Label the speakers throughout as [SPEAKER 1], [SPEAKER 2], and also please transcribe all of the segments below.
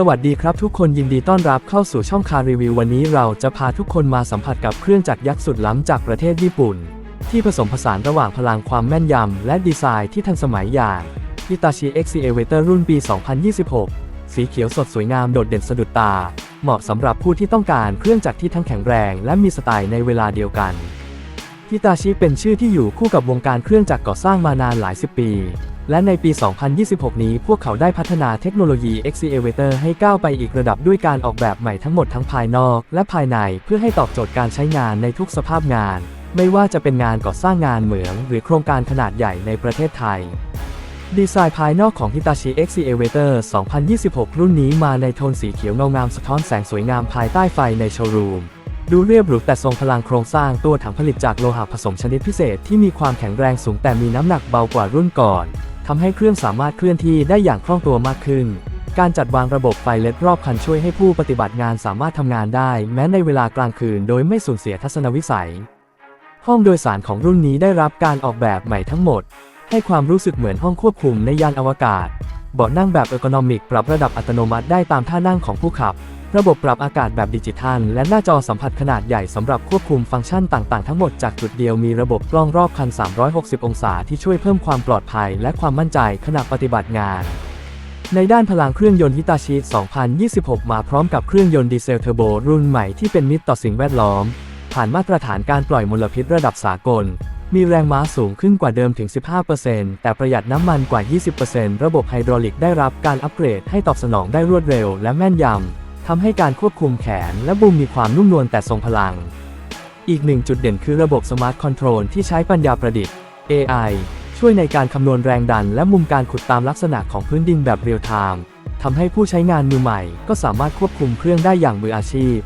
[SPEAKER 1] สวัสดีครับทุกคนยินดีต้อนรับเข้าสู่ช่องคารีวิววันนี้เราจะพาทุกคนมาสัมผัสกับเครื่องจักรยักษ์สุดล้ำจากประเทศญี่ปุ่น ที่ผสมผสานระหว่างพลังความแม่นยำ และดีไซน์ที่ทันสมัยอย่าง Hitachi Excavator รุ่นปี 2026 สีเขียวสดสวยงามโดดเด่นสะดุดตา เหมาะสำหรับผู้ที่ต้องการเครื่องจักรที่ทั้งแข็งแรงและมีสไตล์ในเวลาเดียวกันฮิตาชิเป็นชื่อที่อยู่คู่กับวงการเครื่องจักรก่อสร้างมานานหลายสิบปี และในปี 2026 นี้พวกเขาได้พัฒนาเทคโนโลยี Excavator ให้ก้าวไปอีกระดับด้วยการออกแบบใหม่ทั้งหมดทั้งภายนอก และภายในเพื่อให้ตอบโจทย์การใช้งานในทุกสภาพงาน ไม่ว่าจะเป็นงานก่อสร้างงานเหมือง หรือโครงการขนาดใหญ่ในประเทศไทย ดีไซน์ภายนอกของ Hitachi Excavator 2026 รุ่นนี้มาในโทนสีเขียวเงางามสะท้อนแสงสวยงามภายใต้ไฟในโชว์รูมดูเรียบหรูแต่ทรงพลังโครงสร้างตัวถังผลิตจากโลหะผสมชนิดพิเศษที่มีความแข็งแรงสูงแต่มีน้ำหนักเบากว่ารุ่นก่อน ทำให้เครื่องสามารถเคลื่อนที่ได้อย่างคล่องตัวมากขึ้น การจัดวางระบบไฟเลดรอบคันช่วยให้ผู้ปฏิบัติงานสามารถทำงานได้ แม้ในเวลากลางคืนโดยไม่สูญเสียทัศนวิสัย ห้องโดยสารของรุ่นนี้ได้รับการออกแบบใหม่ทั้งหมด ให้ความรู้สึกเหมือนห้องควบคุมในยานอวกาศ เบาะนั่งแบบเออร์โกนอมิกปรับระดับอัตโนมัติได้ตามท่านั่งของผู้ขับ ระบบปรับอากาศแบบดิจิทัล และหน้าจอสัมผัสขนาดใหญ่สำหรับควบคุมฟังก์ชันต่างๆ ทั้งหมดจากจุดเดียวมีระบบกล้องรอบคัน 360 องศาที่ช่วยเพิ่มความปลอดภัย และความมั่นใจขณะปฏิบัติงานในด้านพลังเครื่องยนต์ฮิตาชิ 2026 มาพร้อมกับเครื่องยนต์ดีเซลเทอร์โบรุ่นใหม่ที่เป็นมิตรต่อสิ่งแวดล้อม ผ่านมาตรฐานการปล่อยมลพิษระดับสากล มีแรงม้าสูงขึ้นกว่าเดิมถึง 15%แต่ประหยัดน้ำมันกว่า 20%ระบบไฮดรอลิกได้รับการอัปเกรดให้ตอบสนองได้รวดเร็วและแม่นยำ ทำให้การควบคุมแขนและบุมมีความนุ่มนวลแต่ทรงพลัง อีกหนึ่งจุดเด่นคือระบบสมาร์ทคอนโทรลที่ใช้ปัญญาประดิษฐ์ AI ช่วยในการคำนวณแรงดันและมุมการขุดตามลักษณะของพื้นดินแบบเรียลไทม์ทำให้ผู้ใช้งานมือใหม่ ก็สามารถควบคุมเครื่องได้อย่างมืออาชีพ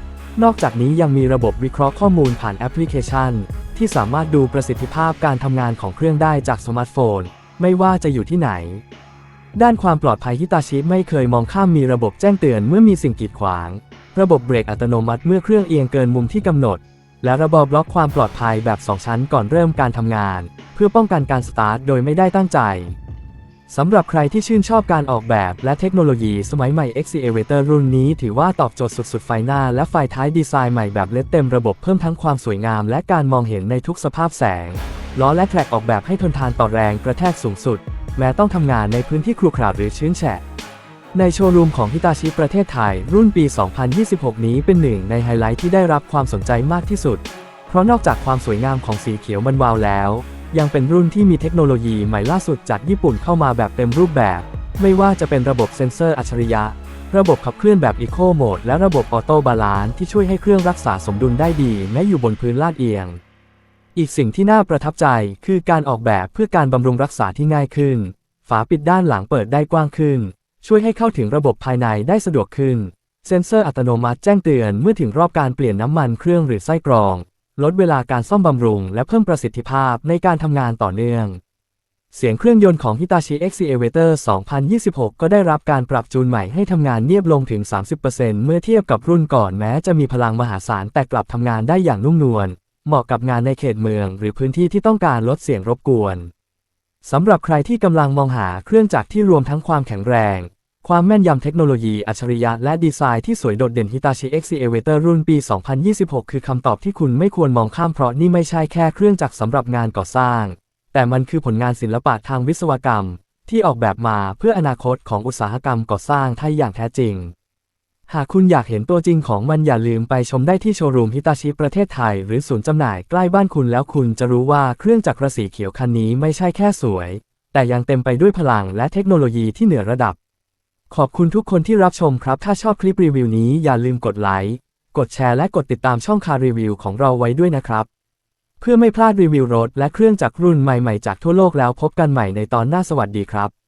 [SPEAKER 1] นอกจากนี้ยังมีระบบวิเคราะห์ข้อมูลผ่านแอปพลิเคชัน ที่สามารถดูประสิทธิภาพการทำงานของเครื่องได้จากสมาร์ทโฟน ไม่ว่าจะอยู่ที่ไหน ด้านความปลอดภัยฮิตาชิไม่เคยมองข้ามมีระบบแจ้งเตือนเมื่อมีสิ่งกีดขวาง ระบบเบรกอัตโนมัติเมื่อเครื่องเอียงเกินมุมที่กำหนด และระบบบล็อกความปลอดภัยแบบ 2 ชั้นก่อนเริ่มการทำงาน เพื่อป้องกันการสตาร์ทโดยไม่ได้ตั้งใจ สำหรับใครที่ชื่นชอบการออกแบบและเทคโนโลยีสมัยใหม่ Excavator รุ่นนี้ถือว่าตอบโจทย์สุดๆ ไฟหน้าและไฟท้ายดีไซน์ใหม่แบบเลดเต็มระบบเพิ่มทั้งความสวยงามและการมองเห็นในทุกสภาพแสง ล้อและแทร็กออกแบบให้ทนทานต่อแรงกระแทกสูงสุด แม้ต้องทำงานในพื้นที่ครุขระหรือชื้นแฉะ ในโชว์รูมของฮิตาชิประเทศไทย รุ่นปี 2026 นี้เป็นหนึ่งในไฮไลท์ที่ได้รับความสนใจมากที่สุด เพราะนอกจากความสวยงามของสีเขียวมันวาวแล้ว ยังเป็นรุ่นที่มีเทคโนโลยีใหม่ล่าสุดจากญี่ปุ่นเข้ามาแบบเต็มรูปแบบ ไม่ว่าจะเป็นระบบเซ็นเซอร์อัจฉริยะ ระบบขับเคลื่อนแบบ Eco Mode และระบบออโต้บาลานซ์ที่ช่วยให้เครื่องรักษาสมดุลได้ดีแม้อยู่บนพื้นลาดเอียง อีกสิ่งที่น่าประทับใจคือการออกแบบเพื่อการบำรุงรักษาที่ง่ายขึ้น ฝาปิดด้านหลังเปิดได้กว้างขึ้น ช่วยให้เข้าถึงระบบภายในได้สะดวกขึ้น เซ็นเซอร์อัตโนมัติแจ้งเตือนเมื่อถึงรอบการเปลี่ยนน้ำมันเครื่องหรือไส้กรอง ลดเวลาการซ่อมบำรุง และเพิ่มประสิทธิภาพในการทำงานต่อเนื่อง เสียงเครื่องยนต์ของ Hitachi Excavator 2026 ก็ได้รับการปรับจูนใหม่ให้ทำงานเนียบลงถึง 30%เมื่อเทียบกับรุ่นก่อนแม้จะมีพลังมหาศาลแต่กลับทำงานได้อย่างนุ่มนวล เหมาะกับงานในเขตเมือง หรือพื้นที่ที่ต้องการลดเสียงรบกวนสำหรับใครที่กำลังมองหาเครื่องจักรที่รวมทั้งความแข็งแรง ความแม่นยำเทคโนโลยีอัจฉริยะและดีไซน์ที่สวยโดดเด่น Hitachi Excavator รุ่นปี 2026 คือคำตอบที่คุณไม่ควรมองข้ามเพราะนี่ไม่ใช่แค่เครื่องจักรสำหรับงานก่อสร้าง แต่มันคือผลงานศิลปะทางวิศวกรรม ที่ออกแบบมาเพื่ออนาคตของอุตสาหกรรมก่อสร้างไทยอย่างแท้จริง หากคุณอยากเห็นตัวจริงของมันอย่าลืมไปชมได้ที่โชว์รูมฮิตาชิประเทศไทย หรือศูนย์จำหน่ายใกล้บ้านคุณแล้วคุณจะรู้ว่าเครื่องจักรสีเขียวคันนี้ไม่ใช่แค่สวย แต่ยังเต็มไปด้วยพลังและเทคโนโลยีที่เหนือระดับ ขอบคุณทุกคนที่รับชมครับ ถ้าชอบคลิปรีวิวนี้อย่าลืมกดไลค์ กดแชร์และกดติดตามช่องคารีวิวของเราไว้ด้วยนะครับ เพื่อไม่พลาดรีวิวรถและเครื่องจักรรุ่นใหม่ๆจากทั่วโลกแล้วพบกันใหม่ในตอนหน้าสวัสดีครับ